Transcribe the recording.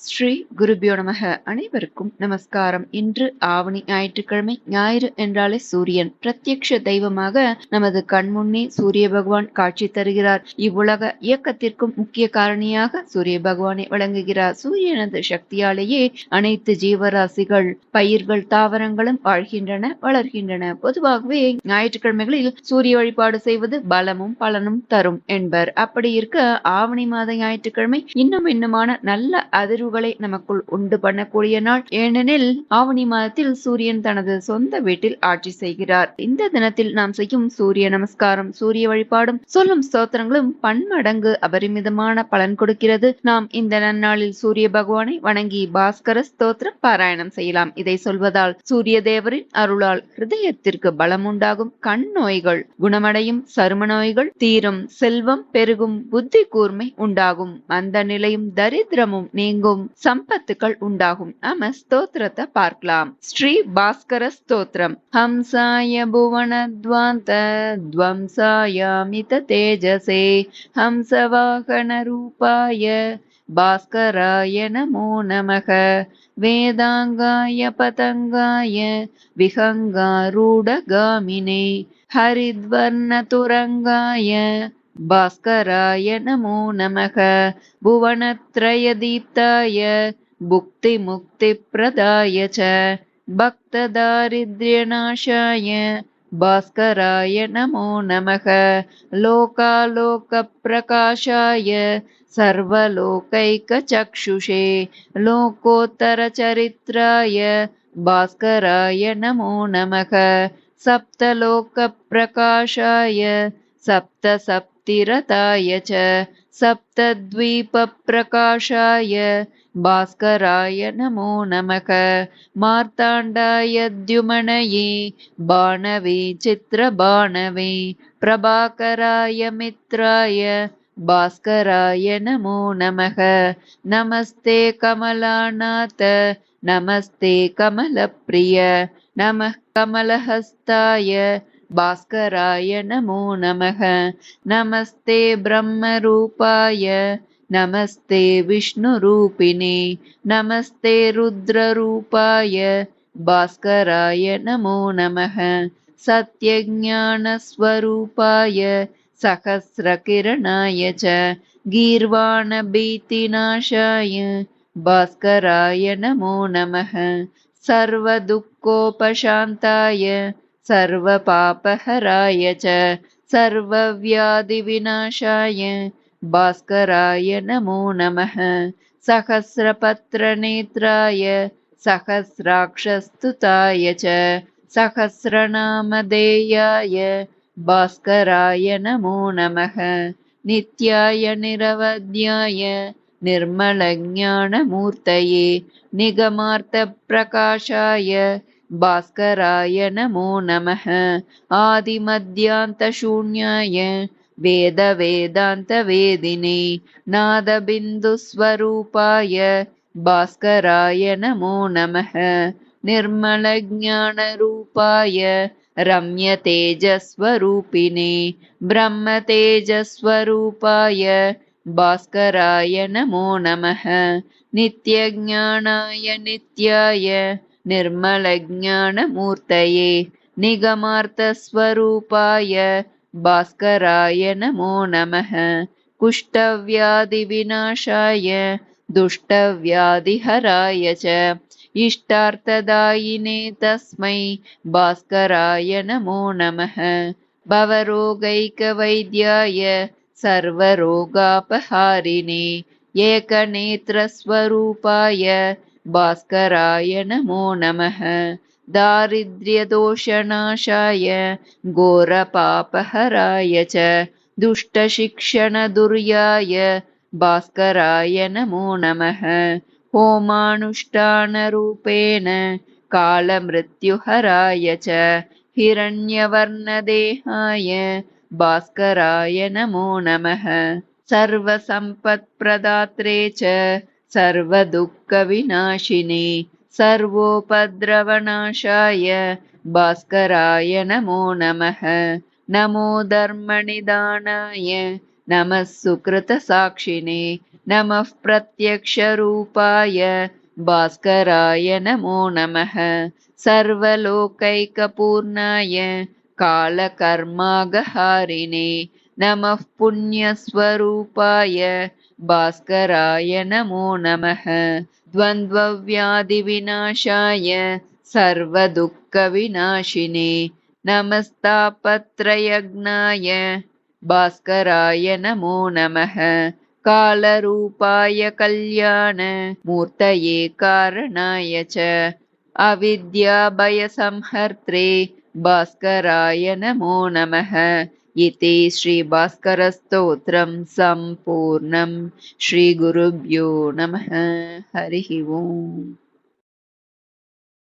ஸ்ரீ குருபியோ நமக. அனைவருக்கும் நமஸ்காரம். இன்று ஆவணி ஞாயிற்றுக்கிழமை ஞாயிறு என்றாலே சூரியன். பிரத்யக்ஷ தெய்வமாக நமது கண்முன்னே சூரிய பகவான் காட்சி தருகிறார். இவ்வுலக இயக்கத்திற்கும் முக்கிய காரணியாக சூரிய பகவானை வழங்குகிறார். சூரியனது சக்தியாலேயே அனைத்து ஜீவராசிகள் பயிர்கள் தாவரங்களும் வாழ்கின்றன வளர்கின்றன. பொதுவாகவே ஞாயிற்றுக்கிழமைகளில் சூரிய வழிபாடு செய்வது பலமும் பலனும் தரும் என்பர். அப்படி இருக்க ஆவணி மாத ஞாயிற்றுக்கிழமை இன்னும் இன்னுமான நல்ல அதிர்வுகளை நமக்குள் உண்டு பண்ணக்கூடிய நாள். ஏனெனில் ஆவணி மாதத்தில் சூரியன் தனது சொந்த வீட்டில் ஆட்சி செய்கிறார். இந்த தினத்தில் நாம் செய்யும் சூரிய நமஸ்காரம் சூரிய வழிபாடும் சொல்லும் ஸ்தோத்திரங்களும் பன்மடங்கு அபரிமிதமான பலன் கொடுக்கிறது. நாம் இந்த நன்னாளில் சூரிய பகவானை வணங்கி பாஸ்கர ஸ்தோத்திரம் பாராயணம் செய்யலாம். இதை சொல்வதால் சூரிய தேவரின் அருளால் ஹிருதயத்திற்கு பலம் உண்டாகும் கண் நோய்கள் குணமடையும் சரும நோய்கள் தீரும் செல்வம் பெருகும் புத்தி கூர்மை உண்டாகும். அந்த நிலையும் தரித்திரமும் நீங்கும். சம்பத்துக்கள் உண்டாகும். நாம ஸ்தோத்திரத்தை பார்க்கலாம். ஸ்ரீ பாஸ்கர ஸ்தோத்திரம். ஹம்சாய புவனத்வாந்த துவம்சாயாமித தேஜசே. ஹம்சவாகன ரூபாய பாஸ்கராய நமோ நமக. வேதாங்காய பதங்காய விஹங்காரூடகாமினே. ஹரித்வர்ணதுரங்காய भास्कराय नमो नमः भुवनत्रयदीप्ताय भुक्तिमुक्तिप्रदाय च भक्तदारिद्र्यनाशाय भास्कराय नमो नमः लोकालोकप्रकाशाय सर्वलोकैकचक्षुषे लोकोत्तरचरित्राय भास्कराय नमो नमः सप्तलोकप्रकाशाय सप्त सप्तिरताय च सप्तद्वीपप्रकाशाय भास्कराय नमो नमः। मार्ताण्डाय द्युमणये बाणवे चित्रबाणवे प्रभाकराय मित्राय भास्कराय नमो नमः। नमस्ते कमलानाथ नमस्ते कमलप्रिय। नमः कमलहस्ताय भास्कराय नमो नमः। नमस्ते ब्रह्मरूपाय। नमस्ते विष्णुरूपिणे। नमस्ते रुद्ररूपाय। भास्कराय नमो नमः। सत्यज्ञानस्वरूपाय। सहस्रकिरणाय च। गीर्वाणभीतिनाशाय। भास्कराय नमो नमः। सर्वदुःखोपशान्ताय सर्वपापहराय च सर्वव्याधिविनाशाय भास्कराय नमो नमः। सहस्रपत्रनेत्राय सहस्राक्षस्तुताय च सहस्रनामधेयाय भास्कराय नमो नमः। नित्याय निरवध्याय निर्मलज्ञानमूर्तये निगमार्थप्रकाशाय भास्कराय नमो नमः। आदिमध्यान्तशून्याय वेदवेदान्तवेदिने नादबिन्दुस्वरूपाय भास्कराय नमो नमः। निर्मलज्ञानरूपाय रम्यतेजस्वरूपिणे ब्रह्मतेजस्वरूपाय भास्कराय नमो नमः। नित्यज्ञानाय नित्याय निर्मलज्ञानमूर्तये निगमार्थस्वरूपाय भास्कराय नमो नमः। कुष्ठव्याधिविनाशाय दुष्टव्याधिहराय च। इष्टार्थदायिने तस्मै भास्कराय नमो नमः। भवरोगैकवैद्याय सर्वरोगापहारिणे एकनेत्रस्वरूपाय भास्कराय नमो नमः। दारिद्र्यदोषनाशाय घोरपापहराय च। दुष्टशिक्षणदुर्याय भास्कराय नमो नमः। होमानुष्ठानरूपेण कालमृत्युहराय च। हिरण्यवर्णदेहाय भास्कराय नमो नमः। सर्वसम्पत्प्रदात्रे च सर्वदुःखविनाशिने सर्वोपद्रवनाशाय भास्कराय नमो नमः। नमो धर्मनिदानाय नमः सुकृतसाक्षिणे नमः प्रत्यक्षरूपाय भास्कराय नमो नमः। सर्वलोकैकपूर्णाय कालकर्मागहारिणे नमः पुण्यस्वरूपाय भास्कराय नमो नमः। द्वन्द्वव्याधिविनाशाय सर्वदुःखविनाशिने नमस्तापत्रयज्ञाय भास्कराय नमो नमः। कालरूपाय कल्याण मूर्तये कारणाय च अविद्याभयसंहर्त्रे भास्कराय नमो नमः इति श्रीभास्करस्तोत्रं सम्पूर्णं श्रीगुरुभ्यो नमः हरिः ओम्